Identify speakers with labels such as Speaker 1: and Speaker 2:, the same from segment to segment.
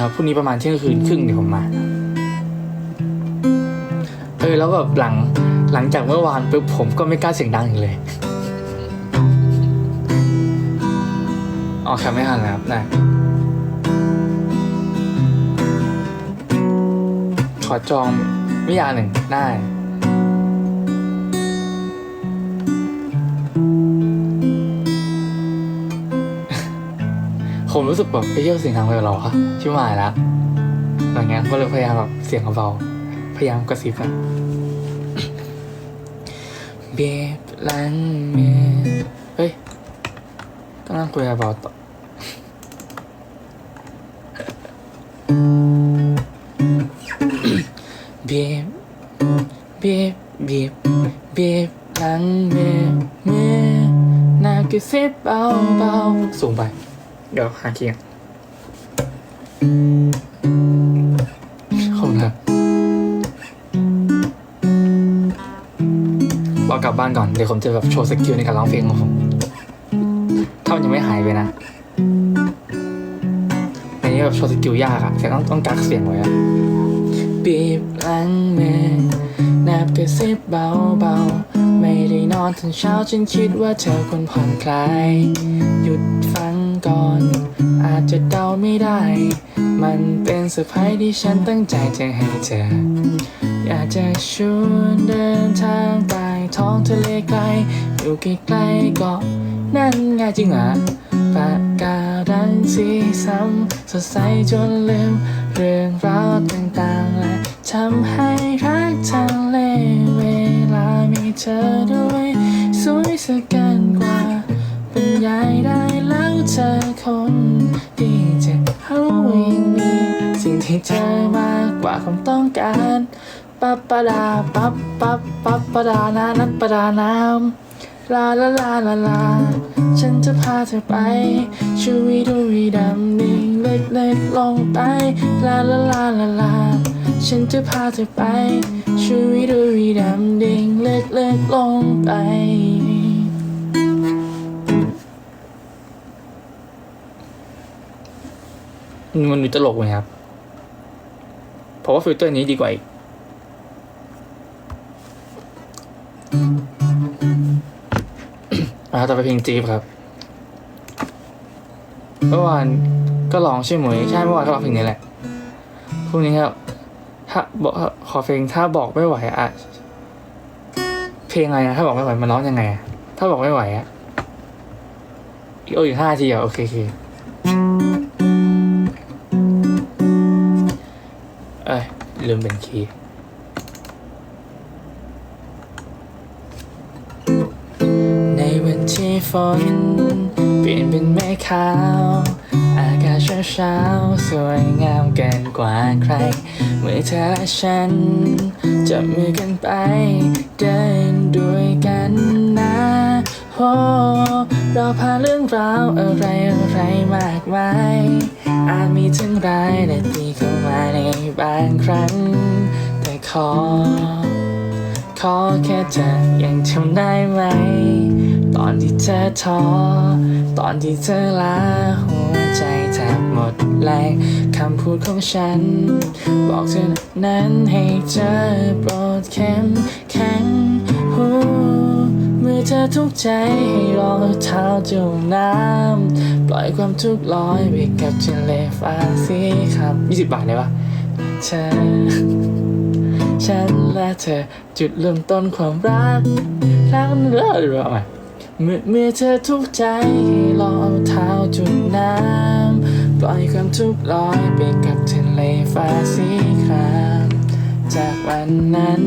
Speaker 1: ครับพรุ่งนี้ประมาณเที่ยงคืนครึ่งเดี๋ยวผมมาเออแล้วแบบหลังหลังจากเมื่อวานปุ๊บผมก็ไม่กล้าเสียงดังอีกเลยอ๋อครับไม่ทันแล้วครับได้ขอจองวิยาหนึ่งได้ ผมรู้สึกแบบไปเที่ยวเสียงดังไปกับเราอะชิบหายแล้วอย่างเงี้ยก็เลยพยายามแบบเสียงเบาๆพยายามกระซิบอะเบียบลังเมียเฮ้ยก็นั่งคุยกับเบาต่อเบียบเบียบเบียบเบียบลังเมียเมียนากระซิบเบาๆสูงไป เดี๋ยวหาเคียงขอบคุณครับรอกลับบ้านก่อน เดี๋ยวผมจะแบบโชว์สกิลในการร้องเพลงของผมถ้ามันยังไม่หายไปนะในนี้แบบโชว์สกิลยากอะแต่ต้องต้องกักเสียงไว้อะบีบหลังมือแนบกระซิบเบาๆ ไม่ได้นอนถึงเช้าฉันคิดว่าเธอควรผ่อนคลาย หยุดฟัง ก่อน อาจจะเดาไม่ได้ มันเป็นเซอร์ไพรส์ที่ฉันตั้งใจจะให้เธอ อยากจะชวนเดินทางไปท้องทะเลไกล อยู่ใกล้ๆก็นั่นไงจริงเหรอปากกาดังสีซ้ำสดใสจนลืม เรื่องราวต่างๆและทำให้รักทะเลเวลามีเธอด้วย สวยสัก ความต้องการปับปะดาปับปับปับปะดานานัดปะดาน้ำลาลาลาลาลาฉันจะพาเธอไปชูวีดูวีดำนิ่งเล็กๆลงไปลาลาลาลาลาฉันจะพาเธอไปชูวีดูวีดำดิ่งเล็กๆลงไปมันดูตลกไหมครับ เพราะว่าฟิลเตอร์นี้ดีกว่าอีกอ่าต่อไปเพลงจีบครับ เมื่อวานก็ร้องใช่ไหมใช่เมื่อวานก็ร้องเพลงนี้แหละพรุ่งนี้ครับ ถ้าบอกขอเพลงถ้าบอกไม่ไหวอะเพลงอะไรนะถ้าบอกไม่ไหวมันร้องยังไงอะถ้าบอกไม่ไหวอะอีกโอ้อีกห้าทีอะโอเคโอเค ลืมเป็นคีย์ในวันที่ฝนเปลี่ยนเป็นเมฆขาว อากาศเช้าๆสวยงามเกินกว่าใคร เมื่อเธอและฉัน จับมือกันไป เดินด้วยกันนะโอ้เราพาเรื่องราวอะไรอะไรมากมาย อาจมีทั้งร้ายและดีเข้ามาในบางครั้ง แต่ขอ ขอแค่เธอยังจำได้ไหม ตอนที่เธอท้อ ตอนที่เธอลาหัวใจแทบหมดแรงคำพูดของฉัน บอกเธอนั้นให้เธอโปรดเข้ม อเธอทุกใจให้รองเท้าจุ่มน้ำปล่อยความทุกข์ลอยไปกับทะเลฟ้าสีคำยี่สิบบาทเลยปะเธอฉันและเธอจุดเริ่มต้นความรักรักเรื่อหรือว่าไงเมื่อเมื่อเธอทุกใจให้ลองเอาเท้าจุดน้ำปล่อยความทุกข์ลอยไปกับทะเลฟ้าสีครามจากวันนั้น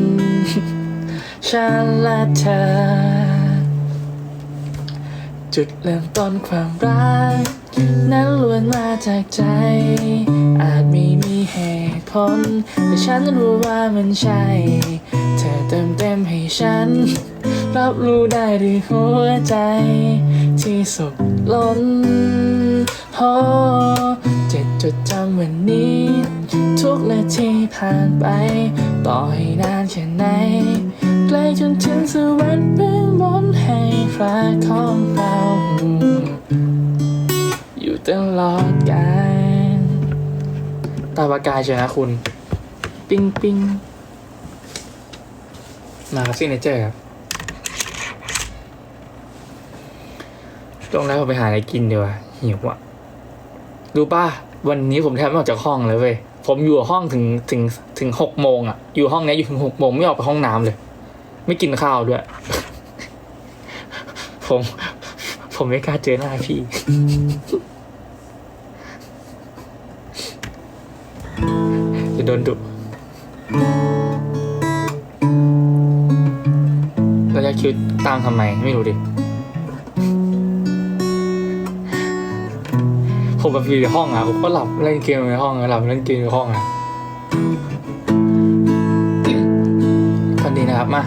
Speaker 1: ฉันและเธอ จุดเริ่มต้นความรัก นั้นล้วนมาจากใจ อาจไม่มีเหตุผลแต่ฉันรู้ว่ามันใช่ เธอเติมเต็มให้ฉัน รับรู้ได้ด้วยหัวใจ ที่สุขล้นโอ้จะจดจำวันนี้ ทุกนาทีผ่านไป ต่อให้นานแค่ไหน ลจนถึงสวรรค์เบื้องบนให้รักของเราอยู่ตลอดกาลตาประกายเชียวนะคุณ ปิ้งปิ้งมาครับซิเนเจอร์ครับตรงแล้วผมไปหาอะไรกินดีกว่าหิวอะดูป่ะ วันนี้ผมแทบไม่ออกจากห้องเลยเว้ย ผมอยู่ห้องถึงถึงถึงหกโมงอะ อยู่ห้องเนี้ยอยู่ถึงหกโมงไม่ออกไปห้องน้ำเลย ไม่กินข้าวด้วย ผม ผมไม่กล้าเจอหน้าพี่ จะโดนดุเราจะคิดตามทำไม ไม่รู้ดิ ผมแบบอยู่ในห้องอะ ผมก็หลับเล่นเกมในห้องอะหลับเล่นเกมในห้องอะ มา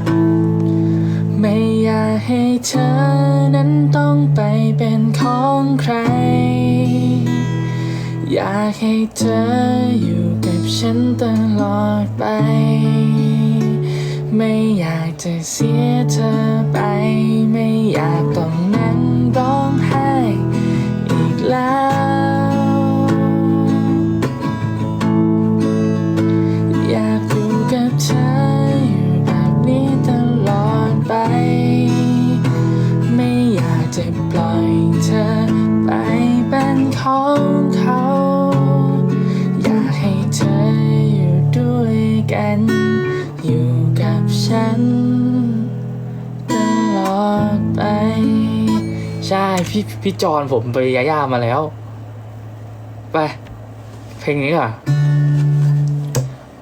Speaker 1: ไม่อยากให้เธอนั้นต้องไปเป็นของใคร อยากให้เธออยู่กับฉันตลอดไป ไม่อยากจะเสียเธอไป ไม่อยากต้องนั่งรอ พี่พี่จอนผมไปยาย่ามาแล้ว ไป เพลงนี้ก่อน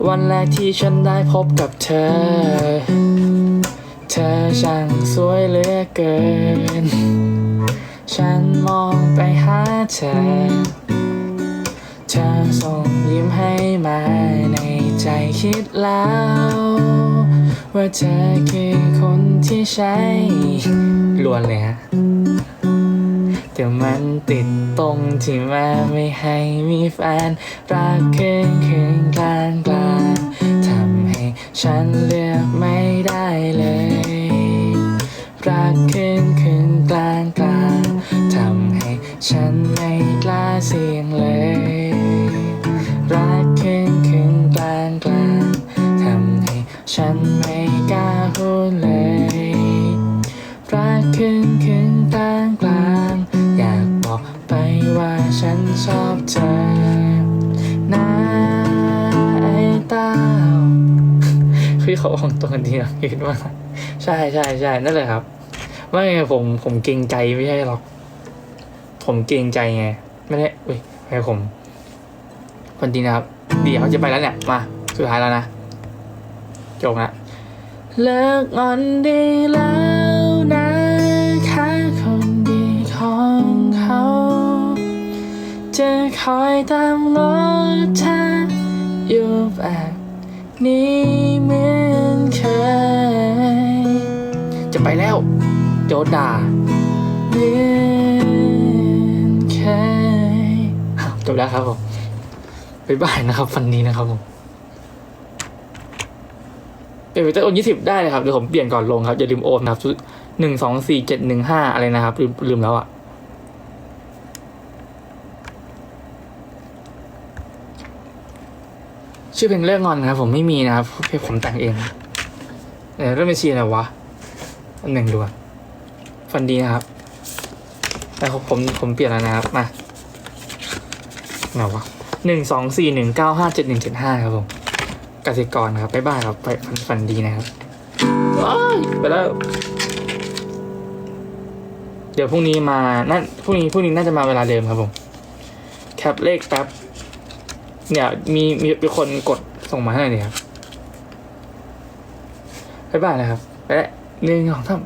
Speaker 1: วันแรกที่ฉันได้พบกับเธอ เธอช่างสวยเหลือเกิน ฉันมองไปหาเธอ เธอส่งยิ้มให้มาในใจคิดแล้วว่าเธอคือคนที่ใช้ลวนเลยฮะ แต่มันติดตรงที่แม่ไม่ให้มีแฟน รักคืนคืนกลางกลางทำให้ฉันเลือกไม่ได้เลย รักคืนคืนกลางกลางทำให้ฉันไม่กล้าเสี่ยงเลย รักคืนคืนกลางกลางทำให้ฉันไม่กล้าพูดเลย รักคืนคืนกลางกลาง ฉันชอบเธอนะไอ้เต้าคือเขาของตัวกันดีนะคิดว่า ใช่ใช่ใช่นั่นแหละครับ ไม่ผมผมเกรงใจไม่ใช่หรอก ผมเกรงใจไง ไม่ได้อุ้ยให้ผมคนดีนะครับ เดี๋ยวจะไปแล้วเนี่ยมาสุดท้ายแล้วนะจบละเลิกงอนดีแล้ว จะคอยตามง้อเธออยู่แบบนี้เหมือนเคย จะไปแล้ว โจดด่าเหมือนเคยจบแล้วครับผมบ๊ายบายนะครับฟันนี้นะครับผมเปลี่ยนไปจะโอนยี่สิบได้เลยครับเดี๋ยวผมเปลี่ยนก่อนลงครับอย่าลืมโอนนะครับหนึ่งสองสี่เจ็ดหนึ่งห้าอะไรนะครับลืมลืมแล้วอะ ชื่อเพลงเลิกงอนนะครับผมไม่มีนะครับเพลงผมแต่งเองเดี๋ยวเริ่มเป็นชีอะไรวะอันหนึ่งดูฟันดีนะครับ แต่ผมผมผมเปลี่ยนแล้วนะครับมาไหนวะหนึ่งสองสี่หนึ่งเก้าห้าเจ็ดหนึ่งเจ็ดห้าครับผมกสิกรครับบ๊ายบายครับไปฝันฝันดีนะครับว้ไปแล้ว เดี๋ยวพรุ่งนี้มานั่นพรุ่งนี้พรุ่งนี้น่าจะมาเวลาเดิมครับผมแคปเลขแป๊บ เนี่ยมีมีมีคนกดส่งมาให้เน่ยครับบ๊ายบายนะครับและหนึ่งสองสาม